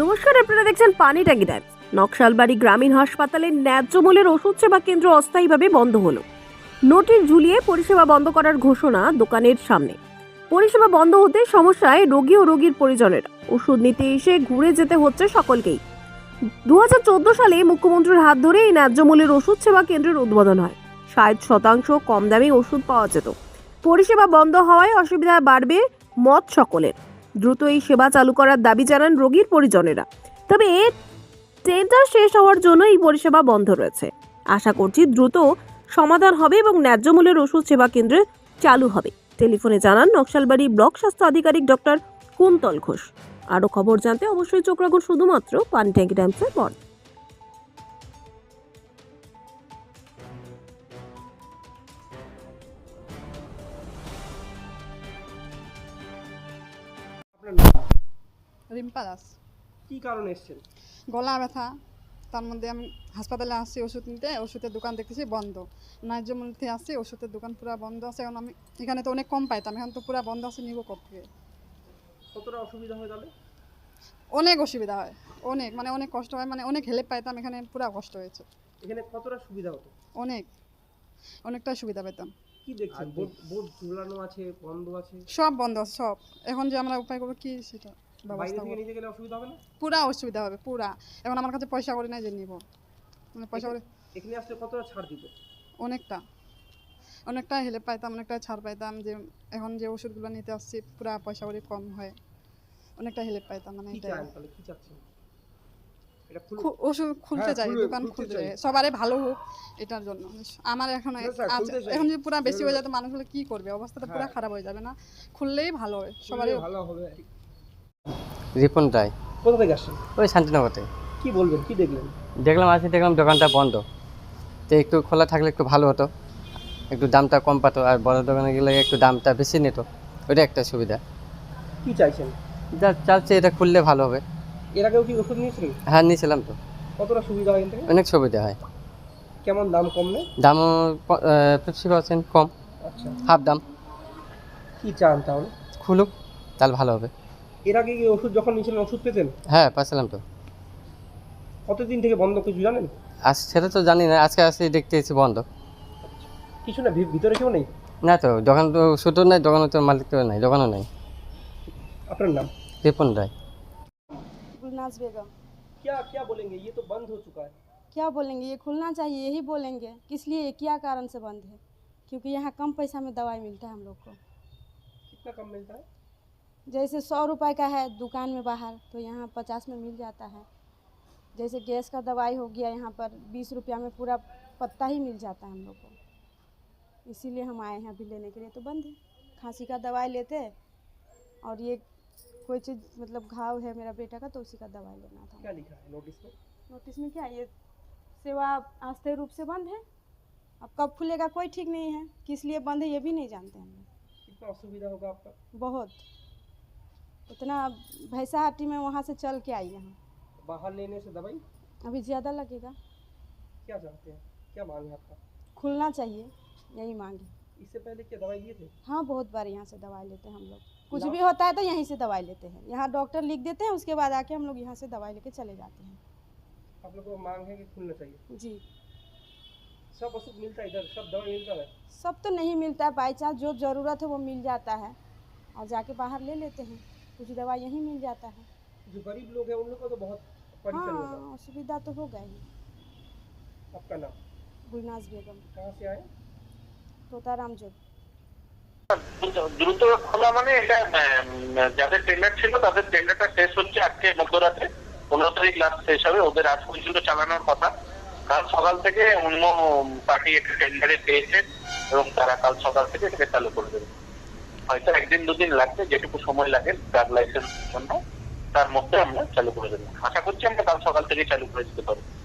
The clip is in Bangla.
নমস্কার, আপনারা দেখছেন পানি ট্যাঙ্কি টাইমস। নকশালবাড়ি গ্রামীণ হাসপাতালের ন্যায্য মূল্যের ওষুধ সেবা কেন্দ্র অস্থায়ীভাবে বন্ধ হলো। নোটিশ ঝুলিয়ে পরিষেবা বন্ধ করার ঘোষণা দোকানের সামনে। পরিষেবা বন্ধ হতে সমস্যায় রোগী ও রোগীর পরিজনেরা। ওষুধ নিতে এসে ঘুরে যেতে হচ্ছে সকলকেই। দু হাজার চোদ্দ সালে মুখ্যমন্ত্রীর হাত ধরে এই ন্যায্য মূল্যের ওষুধ সেবা কেন্দ্রের উদ্বোধন হয়। ষাট শতাংশ কম দামে ওষুধ পাওয়া যেত। পরিষেবা বন্ধ হওয়ায় অসুবিধা বাড়বে মত সকলের দ্রুত এই সেবা চালু করার দাবি জানান রোগীর পরিজনেরা। তবে টেন্ডার শেষ হওয়ার জন্য এই পরিষেবা বন্ধ রয়েছে। আশা করছি দ্রুত সমাধান হবে এবং ন্যায্য মূল্যের ওষুধ সেবা কেন্দ্রে চালু হবে। টেলিফোনে জানান নকশালবাড়ি ব্লক স্বাস্থ্য আধিকারিক ডক্টর কুন্তল ঘোষ। আরও খবর জানতে অবশ্যই চোখ রাখুন শুধুমাত্র পানি ট্যাঙ্কি টাইমসের পর রিম্পা দাস কি কারণে এসেছেন? গলা ব্যথা তার মধ্যে আমি হাসপাতালে আসছি ওষুধ নিতে ওষুধের দোকান দেখতেছি বন্ধ। ন্যায্য মূল্যে আসছি ওষুধের দোকান পুরো বন্ধ আছে এখন আমি এখানে তো অনেক কম পাইতাম এখন তো পুরো বন্ধ আছে নিব থেকে কতটা অসুবিধা হয় তাহলে? অনেক অসুবিধা হয় অনেক মানে অনেক কষ্ট হয় মানে অনেক হেল্প পাইতাম এখানে পুরো কষ্ট হয়েছে। এখানে কতটা সুবিধা হতো? অনেক অনেকটা সুবিধা পেতাম কি দেখছেন? বোর্ড বোর্ড ঝুলানো আছে বন্ধ আছে? সব বন্ধ আছে সব। এখন যে আমরা উপায় করব কি সেটা? বাইরে থেকে নিতে গেলে অসুবিধা হবে না? পুরা অসুবিধা হবে পুরা। এখন আমার কাছে পয়সা করে নাই যে নিব। মানে পয়সা করে এখানে আসলে কতটা ছাড় দিত অনেকটা। অনেকটা হেল্প পাইতাম অনেকটা ছাড় পাইতাম যে এখন যে ওষুধগুলো নিতে আসছি পুরা পয়সা করে কম হয়। অনেকটা হেল্প পাইতাম মানে এটা কি চাচ্ছেন? ওষুধ খুলতে হ্যাঁ, চাই দোকান খুলতে খুলতে সবারে ভালো হোক এটার জন্য। আমার এখন। এখন যদি পুরা বেশি হয়ে যায় যেত মানুষগুলো কি করবে? অবস্থাটা পুরো হ্যাঁ। খারাপ হয়ে যাবে না? খুললেই ভালো হয় সবারই ভালো হবে। রিপন রায়। কোথা থেকে আসছেন? ওই শান্তিনগরতে কি বলবেন কি দেখলেন? দেখলাম আজকে দেখলাম দোকানটা বন্ধ। তো একটু খোলা থাকলে একটু ভালো হতো। একটু দামটা কম পাতো আর বড় দোকানে গেলে একটু দামটা বেশি নিত। ওটা একটা সুবিধা। কি চাইছেন? যা চাচ্ছে এটা খুললে ভালো হবে। এর আগেও কি ওষুধ নিয়েছিলেন? হ্যাঁ নিয়েছিলাম তো। কতটা সুবিধা হয় এখান থেকে? অনেক সুবিধা হয়। কেমন দাম কম নেই দামও ফিফটি পার্সেন্ট কম। আচ্ছা। হাফ দাম। কি চান তাহলে? খুলুক তাহলে ভালো হবে। এর আগে কি ওষুধ যখন নিয়েছিলেন ওষুধ পেতেন হ্যাঁ পাচ্ছিলাম তো কতদিন থেকে বন্ধ কিছু জানেন আজ সেটা তো জানি না আজকে আসে দেখতে এসেছি বন্ধ কিছু না ভি- ভিতরে কেউ নেই না তো দোকান তো শুধু নাই দোকানে তো মালিক তো নাই দোকানও নাই আপনার নাম রিপন রায় गुलनाज बेगम क्या क्या बोलेंगे ये तो बंद हो चुका है क्या बोलेंगे ये खुलना चाहिए यही बोलेंगे किस लिए ये क्या कारण से बंद है क्योंकि यहाँ कम पैसा में दवाई मिलता है हम लोग को कितना कम मिलता है जैसे सौ रुपए का है दुकान में बाहर तो यहाँ पचास में मिल जाता है। जैसे गैस का दवाई हो गया यहाँ पर बीस रुपया में पूरा पत्ता ही मिल जाता है हम लोग को। इसीलिए हम आए हैं अभी लेने के लिए तो बंद है। खांसी का दवाई लेते और ये कोई चीज़ मतलब घाव है मेरा बेटा का तो उसी का दवाई लेना था। क्या लिखा है नोटिस में? नोटिस में क्या ये सेवा अस्थायी रूप से बंद है? अब कब खुलेगा कोई ठीक नहीं है। किस लिए बंद है ये भी नहीं जानते हम लोग। कितना असुविधा होगा आपका? बहुत। इतना भैंसाहाटी में वहाँ से चल के आई यहाँ बाहर लेने से दवाई? अभी ज़्यादा लगेगा। क्या चाहते हैं? क्या मांग है आपका? खुलना चाहिए यही मांगे इससे पहले क्या दवाई लिए थे? हाँ बहुत बार यहाँ से दवाई लेते हैं हम लोग। कुछ भी होता है तो यहीं से दवाई लेते हैं। यहाँ डॉक्टर लिख देते हैं उसके बाद आके हम लोग यहाँ से दवाई लेके चले जाते हैं। आप लोग को मांग है कि खुलना चाहिए। जी। सब औषध मिलता है इधर? सब दवाई मिलता है? सब तो नहीं मिलता है। बाई चांस जो ज़रूरत है वो मिल जाता है। और जाके बाहर ले लेते हैं। कुछ दवा यहीं मिल जाता है जो गरीब लोग हैं उन लोग को तो बहुत परेशानी होगा हाँ असुविधा तो होगा ही आपका नाम गुलनाज बेगम कहाँ से आए तोताराम जोग দ্রুত খোলা মানে এটা উম, যাদের টেন্ডার ছিল তাদের টেন্ডারটা শেষ হচ্ছে আজকে মধ্যরাতে পনেরো তারিখ লাস্ট শেষ হবে ওদের আজ পর্যন্ত চালানোর কথা কাল সকাল থেকে অন্য পার্টি একটা টেন্ডারে পেয়েছে এবং তারা কাল সকাল থেকে এটাকে চালু করে দেবে হয়তো একদিন, দুদিন লাগবে, যেটুকু সময় লাগে ড্রাগ লাইসেন্সের জন্য। তার মধ্যে আমরা চালু করে দেবো। আশা করছি আমরা কাল সকাল থেকে চালু করে দিতে পারব।